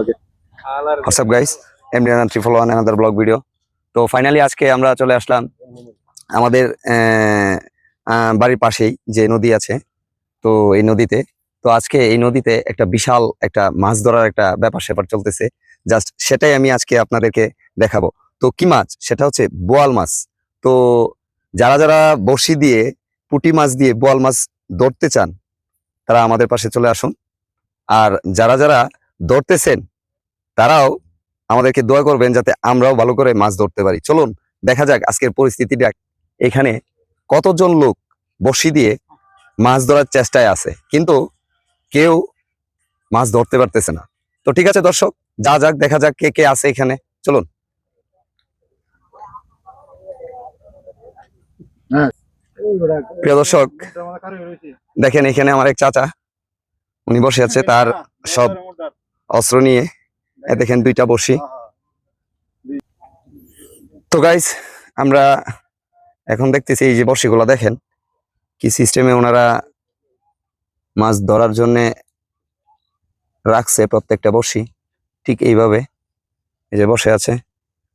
Okay WhatsApp guys MD three follow another blog video তো finally আজকে আমরা চলে আসলাম আমাদের বাড়ির পাশেই যে নদী আছে তো এই নদীতে। তো আজকে এই নদীতে একটা বিশাল একটা মাছ ধরার একটা ব্যাপার স্যাপার চলতেছে। জাস্ট সেটাই আমি আজকে আপনাদেরকে দেখাবো। তো কি মাছ? সেটা হচ্ছে বোয়াল মাছ। তো যারা যারা বড়শি দিয়ে পুঁটি মাছ দিয়ে বোয়াল মাছ ধরতে চান তারা আমাদের পাশে চলে আসুন। আর যারা যারা ধরতেছেন তারাও আমাদেরকে দোয়া করবেন যাতে আমরাও ভালো করে মাছ ধরতে পারি। চলুন, দেখা যাক আজকের পরিস্থিতিটা এখানে কতজন লোক বসি দিয়ে মাছ ধরার চেষ্টায় আছে। কিন্তু কেউ মাছ ধরতে পারতেছে না। তো ঠিক আছে দর্শক, যা যাক, দেখা যাক কে কে আছে এখানে। চলুন। প্রিয় দর্শক, দেখেন এখানে আমার এক চাচা, উনি বসে আছে, তার সব অস্ত্র নিয়ে। দেখেন দুইটা বসি তো গাইস আমরা এখন দেখতেছি এই যে বর্ষিগুলো দেখেন, কি সিস্টেমে ওনারা মাছ ধরার জন্য রাখছে প্রত্যেকটা বর্ষি ঠিক এইভাবে এই যে বসে আছে,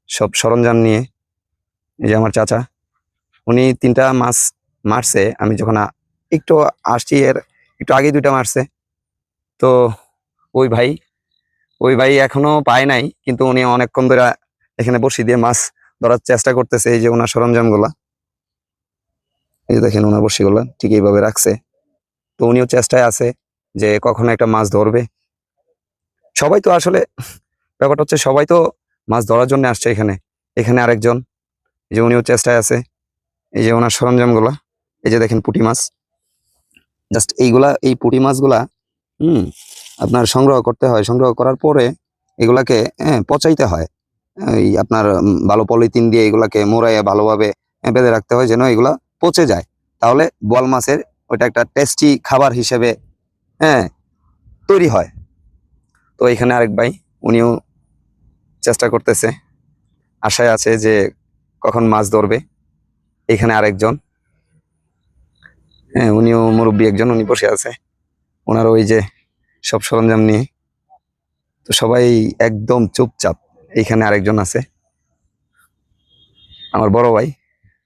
সব সরঞ্জাম নিয়ে। এই যে আমার চাচা, উনি তিনটা মাছ মারছে, আমি যখন একটু আসছি এর একটু আগে দুইটা মারছে। তো ওই ভাই ওই ভাই এখনও পায় নাই, কিন্তু উনি অনেকক্ষণ ধরে এখানে বসি দিয়ে মাছ ধরার চেষ্টা করতেছে এই যে ওনার সরঞ্জামগুলা এই যে দেখেন ওনার বসি গুলা ঠিক এইভাবে রাখছে। তো উনিও চেষ্টায় আছে যে কখনো একটা মাছ ধরবে। সবাই তো আসলে, ব্যাপারটা হচ্ছে সবাই তো মাছ ধরার জন্য আসছে এখানে। এখানে আরেকজন, এই যে উনিও চেষ্টায় আছে, এই যে ওনার সরঞ্জামগুলা এই যে দেখেন পুঁটি মাছ। জাস্ট এইগুলা, এই পুঁটি মাছগুলা, হুম আপনার সংগ্রহ করতে হয়। সংগ্রহ করার পরে এগুলাকে হ্যাঁ, পচাইতে হয়। এই আপনার ভালো পলিথিন দিয়ে এগুলাকে মোড়াইয়ে ভালোভাবে হ্যাঁ, বেঁধে রাখতে হয় যেন এগুলা পচে যায়। তাহলে বোয়াল মাছের ওইটা একটা টেস্টি খাবার হিসেবে হ্যাঁ তৈরি হয়। তো এখানে আরেক ভাই উনিও চেষ্টা করতেছে। আশায় আছে যে কখন মাছ ধরবে। এখানে আরেকজন। হ্যাঁ উনিও মুরব্বী একজন উনি বসে আছে। ওনার ওই যে সব সরঞ্জাম নিয়ে। তো সবাই একদম চুপচাপ। এইখানে আরেকজন আছে। আমার বড় ভাই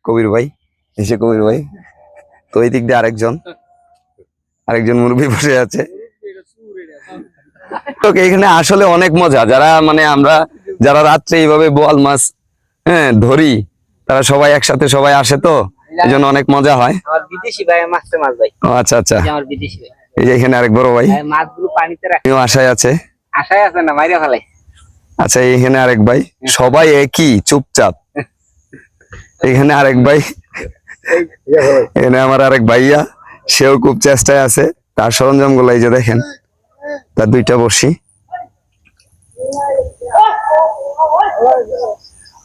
কবির ভাই। এসে কবির ভাই। তো এই দিক দিয়ে আরেকজন। আরেকজন মুরব্বী বসে আছে। তো এখানে আসলে অনেক মজা। যারা মানে আমরা যারা রাত্রে এইভাবে বোয়াল মাছ হ্যাঁ ধরি তারা সবাই একসাথে সবাই আসে তো? এই জন্য অনেক মজা হয়। আমার বিদেশি ভাই মাছতে মাছ ভাই। আচ্ছা আচ্ছা। আমার বিদেশি ভাই। এই যে এখানে আরেক বড় ভাই। ভাই, মাছগুলো পানিতে রাখে। আশায় আছে। আশায় আছে না মাইরে ফেলে। আচ্ছা এখানে আরেক ভাই। সবাই একই চুপচাপ। এখানে আরেক ভাই। এখানে আমার আরেক ভাইয়া সেও খুব চেষ্টায় আছে। তার সরঞ্জামগুলো এই যে দেখেন তার দুইটা বসি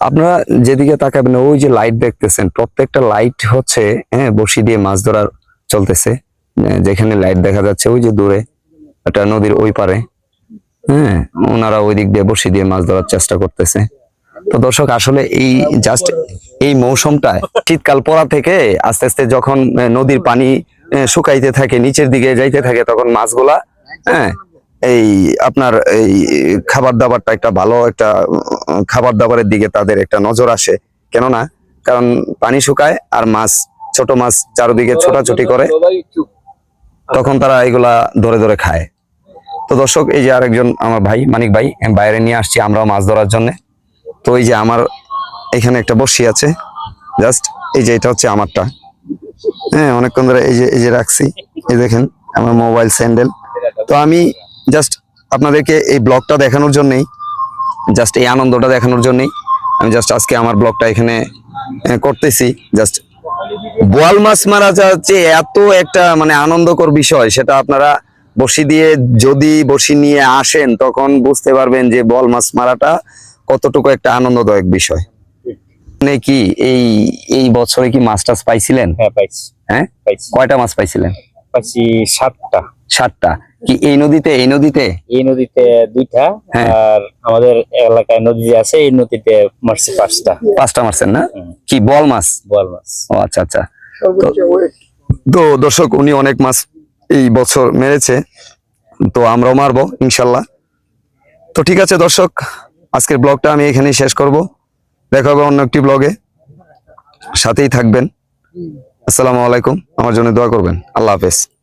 আপনারা যেদিকে তাকাবেন ওই যে লাইট দেখতেছেন প্রত্যেকটা লাইট হচ্ছে হ্যাঁ বসি দিয়ে মাছ ধরার চলতেছে। যেখানে লাইট দেখা যাচ্ছে, ওই যে দূরে, একটা নদীর ওই পারে। হ্যাঁ ওনারা ওই দিক দিয়ে বসি দিয়ে মাছ ধরার চেষ্টা করতেছে। তো দর্শক, আসলে এই জাস্ট এই মৌসুমটা শীতকাল পড়া থেকে আস্তে আস্তে যখন নদীর পানি শুকাইতে থাকে, নিচের দিকে যাইতে থাকে, তখন মাছগুলা হ্যাঁ এই আপনার এই খাবার দাবারটা একটা ভালো একটা খাবার দাবারের দিকে তাদের একটা নজর আসে। কেননা, কারণ পানি শুকায় আর মাছ, ছোট মাছ চারদিকে ছোটাছুটি করে। তখন তারা এগুলা ধরে ধরে খায়। তো দর্শক, এই যে আরেকজন আমার ভাই, মানিক ভাই বাইরে নিয়ে আসছি আমরাও মাছ ধরার জন্য। তো এই যে আমার এখানে একটা বসি আছে, জাস্ট এই যে এটা হচ্ছে আমারটা। হ্যাঁ অনেকক্ষণ ধরে এই যে এই যে রাখছি, এই দেখেন আমার মোবাইল স্যান্ডেল। তো আমি জাস্ট আপনাদেরকে এই ব্লগটা দেখানোর জন্যেই, জাস্ট এই আনন্দটা দেখানোর জন্যেই আমি জাস্ট আজকে আমার ব্লগটা এখানে করতেছি। জাস্ট বোয়াল মাছ মারা যাচ্ছে এত একটা মানে আনন্দকর বিষয় সেটা আপনারা বসি দিয়ে যদি বসি নিয়ে আসেন তখন বুঝতে পারবেন যে বল মাছ মারাটা কতটুকু একটা আনন্দদায়ক বিষয়। নাকি কি এই এই বছরে কি মাছ টাছ পাইছিলেন? হ্যাঁ পাইছি। হ্যাঁ? কয়টা মাছ পাইছিলেন? পাইছি সাতটা। সাতটা। কি এই নদীতে এই নদীতে? এই নদীতে দুইটা হ্যাঁ। আর আমাদের এলাকায় নদী যে আছে এই নদীতে মারছি পাঁচটা। পাঁচটা মারছেন না? কি বল মাছ? বোয়াল মাছ। ও আচ্ছা আচ্ছা। তো- তো দর্শক উনি অনেক মাছ এই বছর মেরেছে তো আমরাও মারবো ইনশাল্লাহ। তো ঠিক আছে দর্শক আজকের ব্লগটা আমি এখানেই শেষ করব। দেখা হবে অন্য একটি ব্লগে। সাথেই থাকবেন। আসসালামু আলাইকুম। আমার জন্য দোয়া করবেন। আল্লাহ হাফেজ।